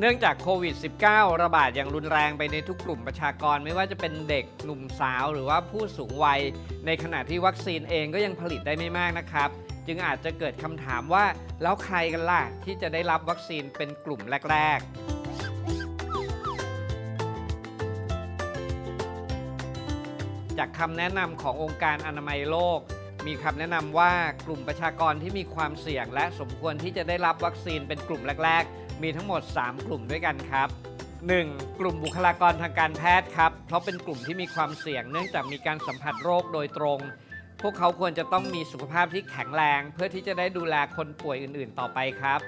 เนื่องจากโควิด -19 ระบาดอย่างรุนแรงไปในทุกกลุ่มประชากรไม่ว่าจะเป็นเด็กหนุ่มสาวหรือว่าผู้สูงวัย ในขณะที่วัคซีนเองก็ยังผลิตได้ไม่มากนะครับ จึงอาจจะเกิดคำถามว่าแล้วใครกันล่ะที่จะได้รับวัคซีนเป็นกลุ่มแรก ๆจากคำแนะนำขององค์การอนามัยโลก มีคำแนะนำว่ากลุ่มประชากรที่มีความเสี่ยง และสมควรที่จะได้รับวัคซีนเป็นกลุ่มแรก ๆ มีทั้งหมด 3 กลุ่มด้วยกันครับ 1. กลุ่มบุคลากรทางการแพทย์ครับ เพราะเป็นกลุ่มที่มีความเสี่ยง เนื่องจากมีการสัมผัสโรคโดยตรง พวกเขาควรจะต้องมีสุขภาพที่แข็งแรง เพื่อที่จะได้ดูแลคนป่วยอื่นๆ ต่อไปครับ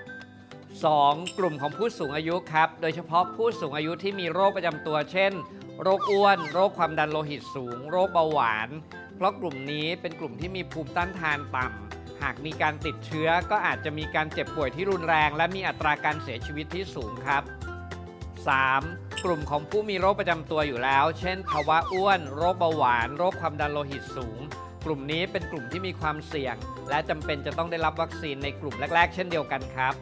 2. กลุ่มของผู้สูงอายุครับ โดยเฉพาะผู้สูงอายุที่มีโรคประจำตัว เช่น โรคอ้วน โรคความดันโลหิตสูง โรคเบาหวาน เพราะกลุ่มนี้เป็นกลุ่มที่มีภูมิต้านทานต่ำหากมีการติดเชื้อก็อาจจะมีการเจ็บป่วยที่รุนแรง และมีอัตราการเสียชีวิตที่สูงครับ 3. กลุ่มของผู้มีโรคประจำตัวอยู่แล้ว เช่น ภาวะอ้วน โรคเบาหวาน โรคความดันโลหิตสูง กลุ่มนี้เป็นกลุ่มที่มีความเสี่ยง และจำเป็นจะต้องได้รับวัคซีนในกลุ่มแรก ๆ เช่นเดียวกันครับ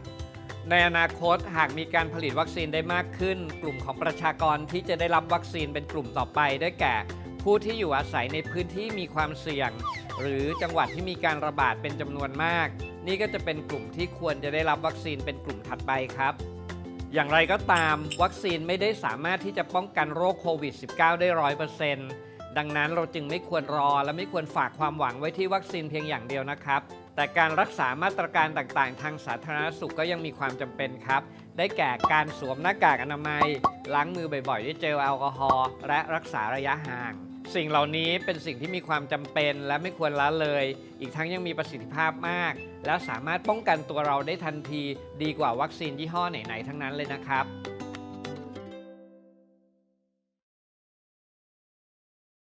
ในอนาคตหากมีการผลิตวัคซีนได้มากขึ้น กลุ่มของประชากรที่จะได้รับวัคซีนเป็นกลุ่มต่อไปได้แก่ ผู้ที่อยู่อาศัยในพื้นที่มีความเสี่ยง หรือจังหวัดที่มีการระบาดเป็นจำนวนมาก นี่ก็จะเป็นกลุ่มที่ควรจะได้รับวัคซีนเป็นกลุ่มถัดไปครับ อย่างไรก็ตาม วัคซีนไม่ได้สามารถที่จะป้องกันโรคโควิด -19 ได้ร้อยเปอร์เซ็นต์ดังนั้นเราจึงไม่ควรรอและไม่ควรฝากความหวังไว้ที่วัคซีนเพียงอย่างเดียวนะครับ แต่การรักษามาตรการต่างๆ ทางสาธารณสุขก็ยังมีความจำเป็นครับ ได้แก่การสวมหน้ากากอนามัย ล้างมือบ่อยๆ ด้วยเจลแอลกอฮอล์และรักษาระยะห่าง สิ่งเหล่านี้เป็นสิ่งที่มีความจำเป็นและไม่ควรละเลย อีกทั้งยังมีประสิทธิภาพมาก และสามารถป้องกันตัวเราได้ทันที ดีกว่าวัคซีนยี่ห้อไหนๆทั้งนั้นเลยนะครับ